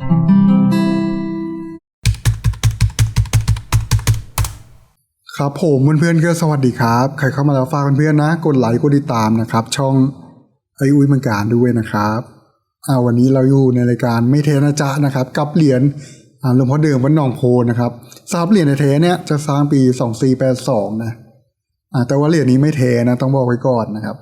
ครับผมเพื่อนๆก็สวัสดีครับ ใครเข้ามาแล้วฝากเพื่อนๆนะ กดไลค์กดติดตามนะครับ ช่องไออุ้ยมังการด้วยนะครับอ่าวันนี้เราอยู่ในรายการไม่เทนะจ๊ะนะครับ กับเหรียญหลวงพ่อเดิมวัดหนองโพนะครับทราบเหรียญในเทเนี่ยจะสร้างปี 2482 นะอ่าแต่ว่าเหรียญนี้ไม่เทนะต้องบอกไว้ก่อนนะครับ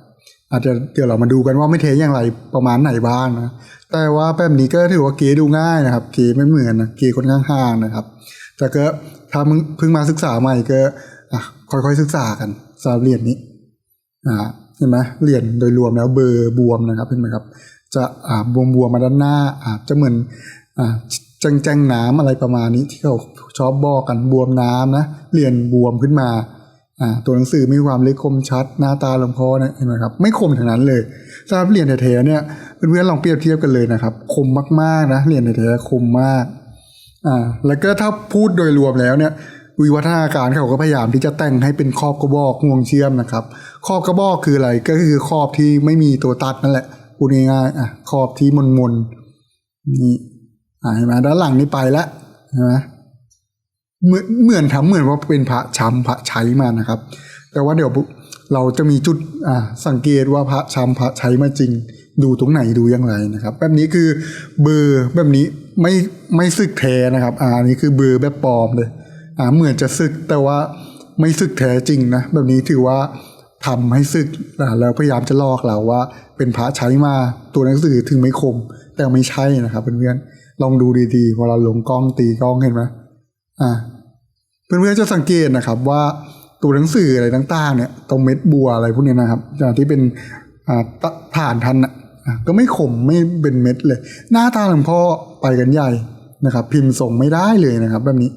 อาจจะเดี๋ยวเรามาดูกันว่าไม่เทอย่างไรประมาณไหนบ้างนะแต่ว่าแบบนี้ก็ถือว่าเก๋ดูง่ายนะครับ เก๋ไม่เหมือนนะเก๋ค่อนข้างห่างนะครับ แต่ก็ถ้ามึงเพิ่งมาศึกษาใหม่ก็ค่อยๆศึกษากันสำหรับเหรียญนี้อ่าเห็นไหมเหรียญโดยรวมแล้วเบอร์บวมนะครับเห็นไหมครับ จะอ่าบวมบวมมาด้านหน้าอ่าจะเหมือนอ่าแจ้งแจ้งๆน้ำอะไรประมาณนี้ที่เขาชอบบอกกันบวมน้ำนะเหรียญบวมขึ้นมา ตัวหนังสือมีความเล็กคมชัดหน้าตาหลวงพ่อนะเห็นไหมครับไม่คมทั้งนั้นเลยสำหรับเหรียญแท้ๆเนี่ยเพื่อนๆลองเปรียบเทียบกันเลยนะครับ คมมากๆนะเหรียญแท้ๆคมมากอ่าแล้วก็ถ้าพูดโดยรวมแล้วเนี่ยวิวัฒนาการเขาก็พยายามที่จะแต่งให้เป็นครอบกระบอกห่วงเชื่อมนะครับครอบกระบอกคืออะไรก็คือครอบที่ไม่มีตัวตัดนั่นแหละพูดง่ายๆอะครอบที่มนมนๆนี่อ่าเห็นไหมด้านหลังนี่ไปแล้วเห็นไหม เหมือนเหมือนทำเหมือนว่าเป็นพระช้ำพระใช้มานะครับ แต่ว่าเดี๋ยวเราจะมีจุดอ่าสังเกตว่าพระช้ำพระใช้มาจริง ดูตรงไหนดูอย่างไรนะครับ แบบนี้คือเบอร์แบบนี้ไม่ไม่ซึกแท้นะครับอ่านี้คือเบอร์แบบปลอมเลยอ่าเหมือนจะซึกแต่ว่าไม่ซึกแท้จริงนะแบบนี้ถือว่าทำให้ซึกอ่าแล้วพยายามจะลอกเราว่าเป็นพระใช้มาตัวหนังสือถึงไม่คม แต่ไม่ใช่นะครับเพื่อนๆลองดูดีๆเวลาลงกล้องตีกล้องเห็นไหม อ่าเพื่อนๆจะสังเกตนะครับว่าตัวหนังสืออะไรต่างๆ เนี่ยตรงเม็ดบัวอะไรพวกนี้นะครับอย่างที่เป็นอ่าตะฐานทันอะก็ไม่ขมไม่เป็นเม็ดเลย หน้าตาหลวงพ่อไปกันใหญ่นะครับ พิมพ์ส่งไม่ได้เลยนะครับ แบบนี้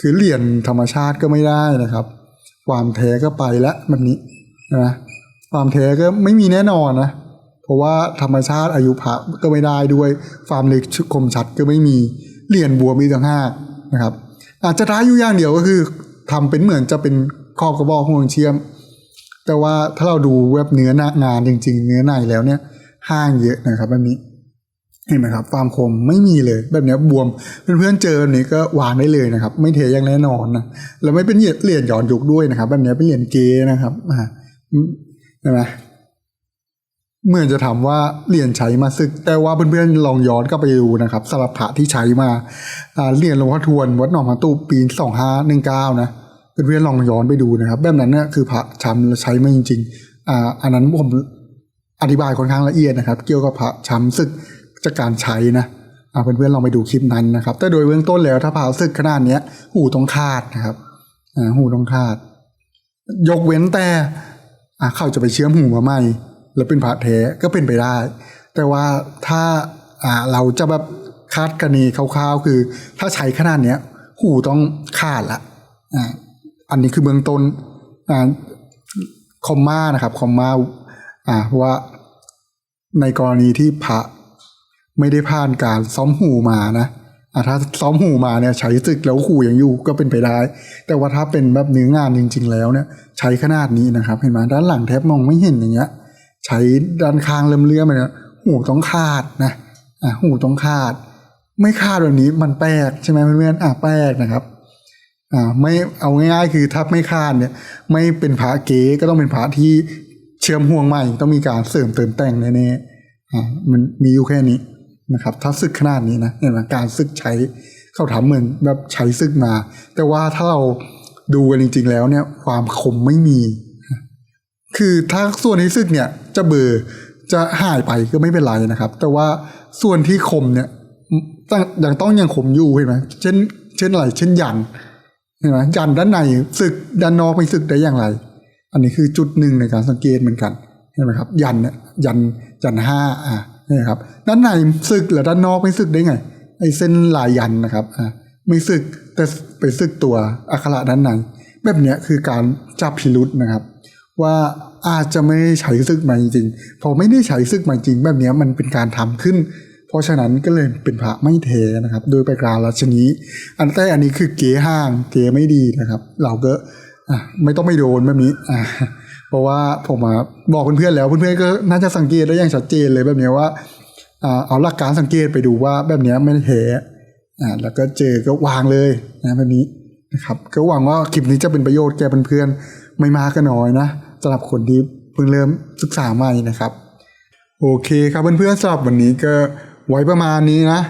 คือเหรียญธรรมชาติก็ไม่ได้นะครับ ความแท้ก็ไปแล้วแบบนี้นะความแท้ก็ไม่มีแน่นอนนะเพราะว่าธรรมชาติอายุพระก็ไม่ได้ด้วยความเล็กคมชัดก็ไม่มีเหรียญบัวมีต่างหากนะครับ อาจจะท้ายอยู่อย่างเดียวก็คือทำเป็นเหมือนจะเป็นครอบกระบอกห่วงเชื่อม แต่ว่าถ้าเราดูเว็บเนื้อหน้างานจริง ๆ เนื้อในแล้วเนี่ยห้างเยอะนะครับแบบนี้เห็นไหมครับความคมไม่มีเลยแบบเนี้ยบวมเพื่อนๆเจอแบบนี้ก็วางได้เลยนะครับ ไม่เทอย่างแน่นอนนะแล้วไม่เป็นเหรียญหย้อนยุคด้วยนะครับ แบบเนี้ยเป็นเหรียญเกนะครับอ่าเห็นไหม เหมื่อนจะถามว่าเหรียญใช้มาซึก แต่ว่าเพื่อนๆลองย้อนกลับไปดูนะครับสลับพระที่ใช้มาเหรียญหลวงพ่อทวนวัดหนองมาตูปีสองห้าหนึ่งเก้านะเพื่อนๆลองย้อนไปดูนะครับ แบบนั้นเนี่ยคือพระช้ำแล้วใช้มาจริงๆอ่าอันนั้นผมอธิบายค่อนข้างละเอียดนะครับ เกี่ยวกับพระช้ำศึกจากการใช้นะอ่าเพื่อนๆลองไปดูคลิปนั้นนะครับ แต่โดยเบื้องต้นแล้วถ้าพระศึกขนาดเนี้ย หูต้องคาดนะครับอ่าหูต้องคาด ยกเว้นแต่อ่าเขาจะไปเชื่อมหูมาใหม่ แล้วเป็นพระแท้ก็เป็นไปได้ แต่ว่าถ้าอ่าเราจะแบบคาดคะเนคร่าวๆ คือ ถ้าใช้ขนาดเนี้ยหูต้องขาดละอ่าอันนี้คือเบื้องต้นอ่าคอมมานะครับคอมมาอ่าว่าในกรณีที่พระไม่ได้ผ่านการซ้อมหูมานะอ่าถ้าซ้อมหูมาเนี่ยใช้ศึกแล้วหูยังอยู่ก็เป็นไปได้ แต่ว่าถ้าเป็นแบบเนื้องานจริง ๆ แล้วเนี่ย ใช้ขนาดนี้นะครับ เห็นไหมด้านหลังแทบมองไม่เห็นอย่างเงี้ย ใช้ด้านข้างเลื่อมเลื่อมเนี่ยหูต้องขาดนะอ่าหูต้องขาด ไม่ขาดแบบนี้มันแปลกใช่ไหมเพื่อนๆอ่าแปลกนะครับอ่าไม่เอาง่ายๆ คือถ้าไม่คาดเนี่ย ไม่เป็นพระเก๋ก็ต้องเป็นพระที่เชื่อมห่วงใหม่ ต้องมีการเสริมเติมแต่งแน่ๆอ่ามันมีอยู่แค่นี้นะครับ ถ้าซึกขนาดนี้นะเห็นไหมการซึกใช้เขาทำเหมือนแบบใช้ซึกมา แต่ว่าถ้าเราดูกันจริง ๆ แล้วเนี่ยความคมไม่มี คือถ้าส่วนที่ซึกเนี่ยจะเบอร์จะหายไปก็ไม่เป็นไรนะครับ แต่ว่าส่วนที่คมเนี่ยต้องยังต้องยังคมอยู่เห็นไหมเช่น เช่นอะไรเช่นยันเห็นไหมยันด้านในศึกด้านนอกไม่ศึกได้อย่างไร อันนี้คือจุดหนึ่งในการสังเกตเหมือนกันเห็นไหมครับ ยันเนี่ยยันยันห้าอ่านี่ครับ ด้านในศึกแล้วด้านนอกไม่ศึกได้ไงไอ้เส้นลายยันนะครับอ่าไม่ศึกแต่ไปศึกตัวอักขระด้านในแบบเนี้ยคือการจับพิรุษนะครับ ว่าอาจจะไม่ได้ใช้ซึกมาจริงพอไม่ได้ใช้ซึกมาจริง แบบนี้มันเป็นการทำขึ้น เพราะฉะนั้นก็เลยเป็นพระไม่เทนะครับ โดยประการราชนี้อันแต่อันนี้คือเก๋ห้างเก๋ไม่ดีนะครับ เราก็อะไม่ต้องไปโดนแบบนี้อะเพราะว่าผมมาบอกเพื่อนๆแล้วเพื่อนๆก็น่าจะสังเกตได้อย่างชัดเจนเลยแบบนี้ว่าอ่าเอาหลักการสังเกตไปดูว่าแบบนี้ไม่แท้อ่าแล้วก็เจอก็วางเลยนะแบบนี้นะครับ ก็หวังว่าคลิปนี้จะเป็นประโยชน์แก่เพื่อนๆไม่มากก็น้อยนะ สำหรับคนที่เพิ่งเริ่มศึกษาใหม่นะครับ โอเคครับเพื่อนๆสำหรับวันนี้ก็ไว้ประมาณนี้นะ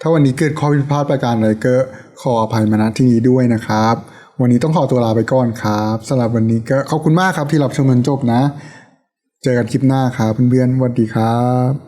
ถ้าวันนี้เกิดข้อผิดพลาดประการใดก็ขออภัยมาณที่นี้ด้วยนะครับ วันนี้ต้องขอตัวลาไปก่อนครับสำหรับวันนี้ก็ขอบคุณมากครับที่รับชมจนจบนะ เจอกันคลิปหน้าครับเพื่อนๆสวัสดีครับ